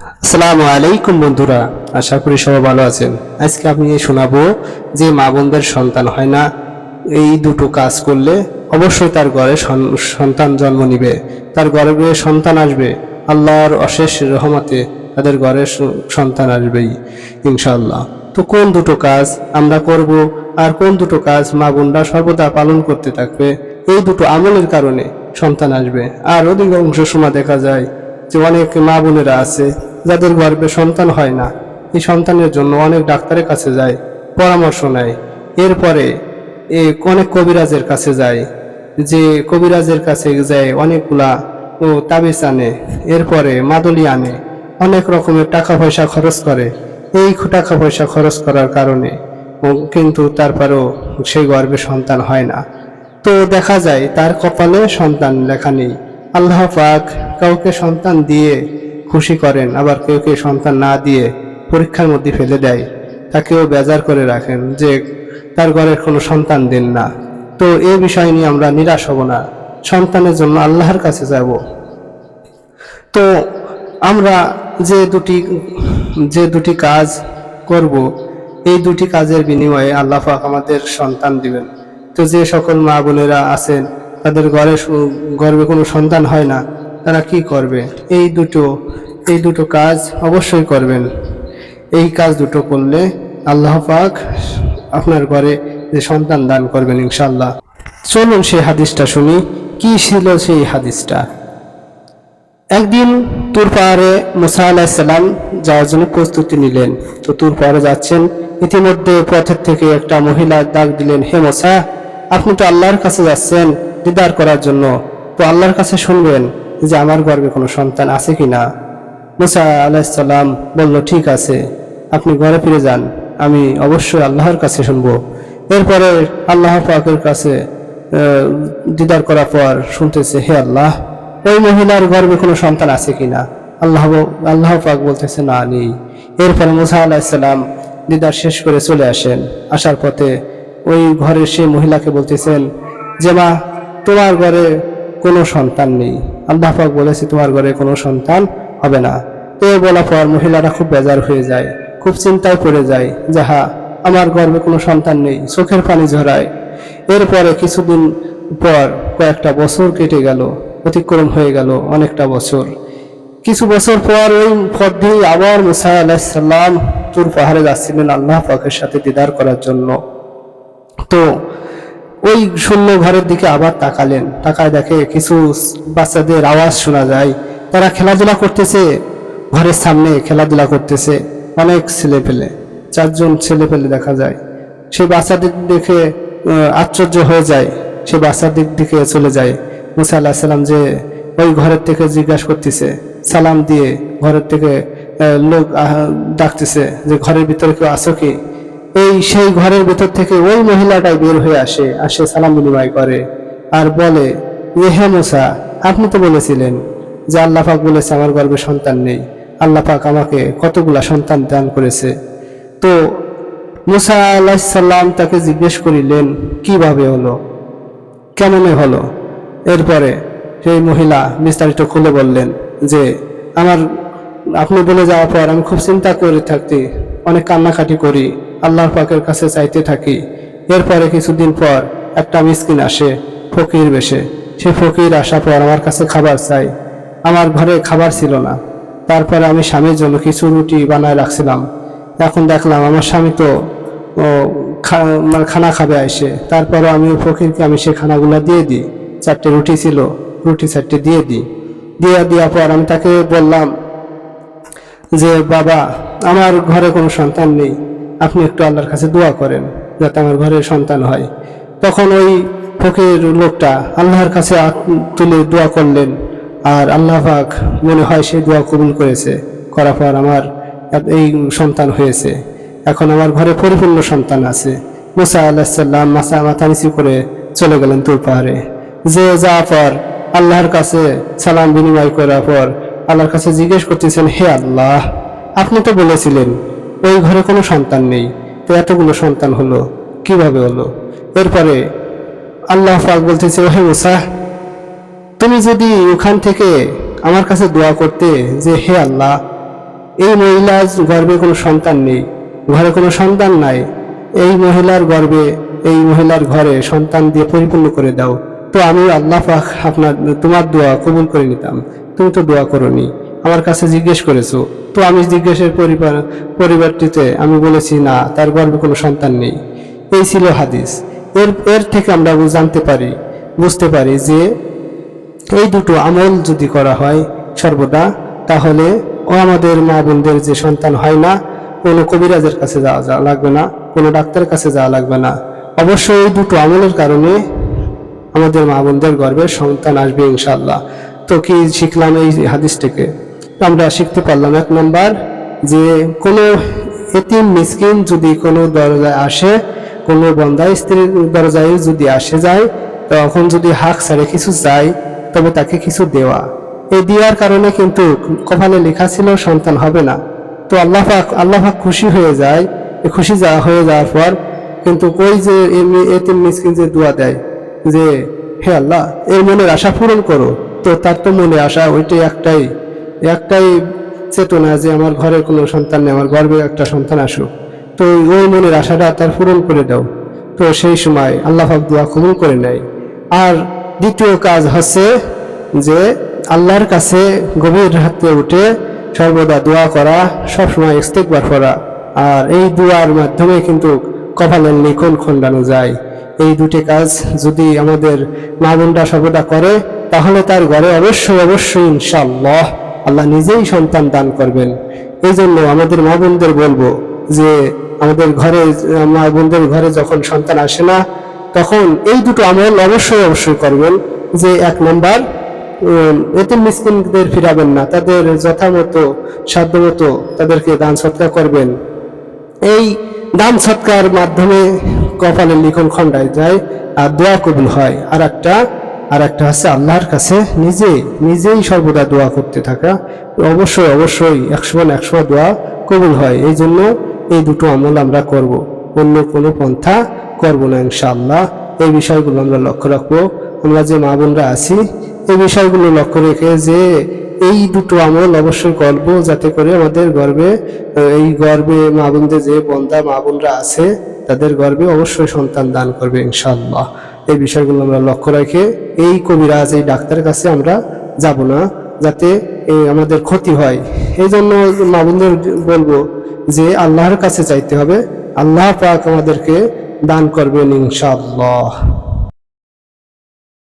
আসসালামু আলাইকুম বন্ধুরা, আশা করি সবাই ভালো আছেন। আজকে আমি শোনাবো যে মা বোনদের সন্তান হয় না, এই দুটো কাজ করলে অবশ্যই তার ঘরে সন্তান জন্ম নিবে। তার গর্ভে সন্তান আসবে, আল্লাহর অশেষ রহমতে তাদের ঘরে সন্তান আসবেই, ইনশাআল্লাহ। তো কোন দুটো কাজ আমরা করব আর কোন দুটো কাজ মা বোনরা সর্বদা পালন করতে থাকবে, এই দুটো আমলের কারণে সন্তান আসবে। আর অধিকাংশ সময় দেখা যায় যে অনেক মা বোনেরা আছে যাদের গর্ভে সন্তান হয় না, এই সন্তানের জন্য অনেক ডাক্তারের কাছে যায়, পরামর্শ নেয়। এরপরে এ অনেক কবিরাজের কাছে যায়, যে কবিরাজের কাছে যায় অনেকগুলা ও তাবিজ আনে। এরপরে মাদুলি আনে, অনেক রকমের টাকা পয়সা খরচ করে। এই টাকা পয়সা খরচ করার কারণে কিন্তু তারপরেও সেই গর্ভে সন্তান হয় না। তো দেখা যায়, তার কপালে সন্তান লেখা নেই। আল্লাহ পাক কাউকে সন্তান দিয়ে খুশি করেন, আবার কেউ কেউ সন্তান না দিয়ে পরীক্ষার মধ্যে ফেলে দেয়, তাকেও বেজার করে রাখেন যে তার ঘরের কোনো সন্তান দেন না। তো এই বিষয় নিয়ে আমরা নিরাশ হব না, সন্তানের জন্য আল্লাহর কাছে যাব। তো আমরা যে দুটি যে দুটি কাজ করব, এই দুটি কাজের বিনিময়ে আল্লাহ পাক আমাদের সন্তান দিবেন। তো যে সকল মা বোনেরা আছেন, তাদের ঘরে গর্বে কোনো সন্তান হয় না, তারা কি করবে? এই দুটো এই দুটো কাজ অবশ্যই করবেন। এই কাজ দুটো করলে আল্লাহ পাক আপনার ঘরে যে সন্তান দান করবেন ইনশাল্লাহ চলুন সেই হাদিসটা শুনি, কি ছিল সেই হাদিসটা? একদিন তুর পাহাড়ে মুসা আলাহিসাল্লাম যাওয়ার জন্য প্রস্তুতি নিলেন। তো তুর পাহাড়ে যাচ্ছেন, ইতিমধ্যে পথের থেকে একটা মহিলা ডাক দিলেন, হে মোসা, আপনি তো আল্লাহর কাছে যাচ্ছেন দিদার করার জন্য। তো আল্লাহর কাছে শুনবেন যে আমার গর্বে কোনো সন্তান আছে কি না মুসা আলাহিসাল্লাম বলল, ঠিক আছে, আপনি ঘরে ফিরে যান, আমি অবশ্যই আল্লাহর কাছে শুনব। এরপরে আল্লাহ পাকের কাছে দিদার করার পর শুনতেছে, হে আল্লাহ, ওই মহিলার গর্ভে কোনো সন্তান আছে কিনা? আল্লাহ আল্লাহ পাক বলতেছে, না, নেই। এরপরে মুসা আলাহিসাল্লাম দিদার শেষ করে চলে আসেন। আসার পথে ওই ঘরে সেই মহিলাকে বলতেছেন, যে মা, তোমার ঘরে কোনো সন্তান নেই। আল্লাহ পাক বলেছে, তোমার ঘরে কোনো সন্তান হবে না। এ বলার পর মহিলারা খুব বেজার হয়ে যায়, খুব চিন্তায় পড়ে যায় যাহা আমার গর্ভে কোনো সন্তান নেই, চোখের পানি ঝরায়। এরপরে কিছুদিন পর কয়েকটা বছর কেটে গেল, অতিক্রম হয়ে গেল অনেকটা বছর। কিছু বছর পর ওই পথ দিয়ে আবার মুসা আলাহিসাল্লাম তুর পাহাড়ে যাচ্ছিলেন আল্লাহ পাকের সাথে দিদার করার জন্য। তো ওই শূন্য ঘরের দিকে আবার তাকালেন, তাকায় দেখে কিছু বাচ্চাদের আওয়াজ শোনা যায় তারা খেলাধুলা করতেছে, ঘরের সামনে খেলাধুলা করতেছে, অনেক ছেলে পেলে চারজন ছেলে পেলে দেখা যায়। সেই বাচ্চাদের দেখে আশ্চর্য হয়ে যায়, সে বাচ্চাদের দিকে চলে যায়। মুসা আল্লাহ সাল্লাম যে ওই ঘরের থেকে জিজ্ঞাসা করতেছে, সালাম দিয়ে ঘরের থেকে লোক ডাকতেছে যে, ঘরের ভিতরে কেউ আছো কি? এই সেই ঘরের ভেতর থেকে ওই মহিলাটাই বের হয়ে আসে আসে সালাম বিনিময় করে, আর বলে যে হে মুসা, আপনি তো বলেছিলেন যে আল্লাহ পাক বলেছে, আমার গর্ভে সন্তান নেই। আল্লাহ পাক আমাকে কতগুলা সন্তান দান করেছে। তো মুসা আলাহিসাল্লাম তাকে জিজ্ঞেস করিলেন, কীভাবে হলো? কেমনে হলো? এরপরে সেই মহিলা বিস্তারিত খুলে বললেন যে, আমার, আপনি বলে যাওয়ার পর আমি খুব চিন্তা করে থাকতে, অনেক কান্নাকাটি করি, আল্লাহর পাকের কাছে চাইতে থাকি। এরপরে কিছুদিন পর একটা মিসকিন আসে ফকির বেশে। সে ফকির আসার পর আমার কাছে খাবার চাই আমার ঘরে খাবার ছিল না। তারপরে আমি স্বামীর জন্য কিছু রুটি বানায় রাখছিলাম। এখন দেখলাম আমার স্বামী তো মানে খানা খাবে আসে তারপরে আমি ফকিরকে আমি সে খানাগুলো দিয়ে দিই। চারটে রুটি ছিল, রুটি চারটে দিয়ে দিই। দিয়ে দেওয়ার পর আমি তাকে বললাম যে, বাবা, আমার ঘরে কোনো সন্তান নেই। আপনি একটু আল্লাহর কাছে দোয়া করেন, যাতে আমার ঘরে সন্তান হয়। তখন ওই ফকির লোকটা আল্লাহর কাছে তুলে দোয়া করলেন। আর আল্লাহ পাক মনে হয় সে দোয়া কবুল করেছে, করার পর আমার এই সন্তান হয়েছে। এখন আমার ঘরে পরিপূর্ণ সন্তান আছে। মুসা আল্লাহাল্লাম মাসা মাথা নিচু করে চলে গেলেন তুর পাহাড়ে। যে যাওয়ার পর আল্লাহর কাছে সালাম বিনিময় করার পর আল্লাহর কাছে জিজ্ঞেস করতেছেন, হে আল্লাহ, আপনি তো বলেছিলেন ওই ঘরে কোনো সন্তান নেই, তো এতগুলো সন্তান হলো, কীভাবে হলো? এরপরে আল্লাহ পাক বলতেছে হে মুসা তুমি যদি ওখান থেকে আমার কাছে দোয়া করতে যে, হে আল্লাহ, এই মহিলার গর্ভে কোনো সন্তান নেই, ঘরে কোনো সন্তান নাই, এই মহিলার গর্ভে, এই মহিলার ঘরে সন্তান দিয়ে পরিপূর্ণ করে দাও, তো আমি আল্লাহ আপনার, তোমার দোয়া কবুল করে নিতাম। তুমি তো দোয়া করনি, আমার কাছে জিজ্ঞেস করেছ, তো আমি জিজ্ঞেসের পরিবার, পরিবারটিতে আমি বলেছি, না, তার গর্ভে কোনো সন্তান নেই। এই ছিল হাদিস। এর এর থেকে আমরা জানতে পারি, বুঝতে পারি যে এই দুটো আমল যদি করা হয় সর্বদা, তাহলে ও আমাদের মা বোনদের যে সন্তান হয় না, কোনো কবিরাজের কাছে যাওয়া যাওয়া লাগবে না, কোনো ডাক্তারের কাছে যাওয়া লাগবে না। অবশ্যই এই দুটো আমলের কারণে আমাদের মা বোনদের গর্ভে সন্তান আসবে ইনশাল্লাহ তো কি শিখলাম এই হাদিস থেকে আমরা শিখতে পারলাম এক নম্বর যে কোনো এতিম মিসকিন যদি কোনো দরজায় আসে, কোনো বন্দা স্ত্রীর দরজায় যদি আসে যায়, তখন যদি হাক ছাড়ে কিছু যায় তবে তাকে কিছু দেওয়া। এই দেওয়ার কারণে কিন্তু কপালে লেখা ছিল, সন্তান হবে না। তো আল্লাহ পাক, আল্লাহ খুশি হয়ে যায়। খুশি যা, হয়ে যাওয়ার পর কিন্তু ওই যে এতিম মিসকিন যে দোয়া দেয় যে, হে আল্লাহ, এর মনের আশা পূরণ করো। তো তার তো মনে আশা ওইটাই একটাই একটাই চেতনা যে আমার ঘরে কোনো সন্তান নেই, আমার গর্বে একটা সন্তান আসুক। তো ওই মনের আশাটা তার পূরণ করে দাও। তো সেই সময় আল্লাহ দোয়া কবুল করে নেয়। আর দ্বিতীয় কাজ হচ্ছে যে আল্লাহর কাছে গভীর হাতে উঠে সর্বদা দোয়া করা, সবসময় ইস্তেকবার করা আর এই দোয়ার মাধ্যমে কিন্তু কপালের লিখন খণ্ডানো যায়। এই দুটি কাজ যদি আমাদের মা বোনরা সর্বদা করে, তাহলে তার ঘরে অবশ্যই অবশ্যই ইনশাল্লাহ আল্লাহ নিজেই সন্তান দান করবেন। এই জন্য আমাদের মা বোনদের বলব যে আমাদের ঘরে মা বোনদের ঘরে যখন সন্তান আসে না তখন এই দুটো আমল অবশ্যই অবশ্যই করবেন যে এক নম্বর এতে মিসকিনদের ফিরাবেন না, তাদের যথামতো, সাধ্যমতো তাদেরকে দান সৎকার করবেন। এই দান সৎকার মাধ্যমে কপালের লিখন খণ্ডায় যায়, আর দোয়া কবুল হয়। আর একটা আর একটা হচ্ছে আল্লাহর কাছে, নিজে, নিজেই সর্বদা দোয়া করতে থাকা। অবশ্যই অবশ্যই একশো একশো দোয়া কবুল হয়। এই জন্য এই দুটো আমল আমরা করব। অন্য কোনো পন্থা করব না ইনশাআল্লাহ। এই বিষয়গুলো আমরা লক্ষ্য রাখব। আমরা যে মা বোনরা আছি, এই বিষয়গুলো লক্ষ্য রেখে যে এই দুটো আমল অবশ্যই করব যাতে করে আমাদের গর্বে, এই গর্বে মা বোনদের যে বন্দা মা বোনরা আছে, তাদের গর্বে অবশ্যই সন্তান দান করবে ইনশাআল্লাহ। এই বিষয়গুলো আমরা লক্ষ্য রেখে এই কবিরাজ, এই ডাক্তারের কাছে আমরা যাব না যাতে আমাদের ক্ষতি হয়। এই জন্য মা বোনদের বলব যে আল্লাহর কাছে চাইতে হবে। আল্লাহ পাক আমাদেরকে দান করবেন ইনশাআল্লাহ।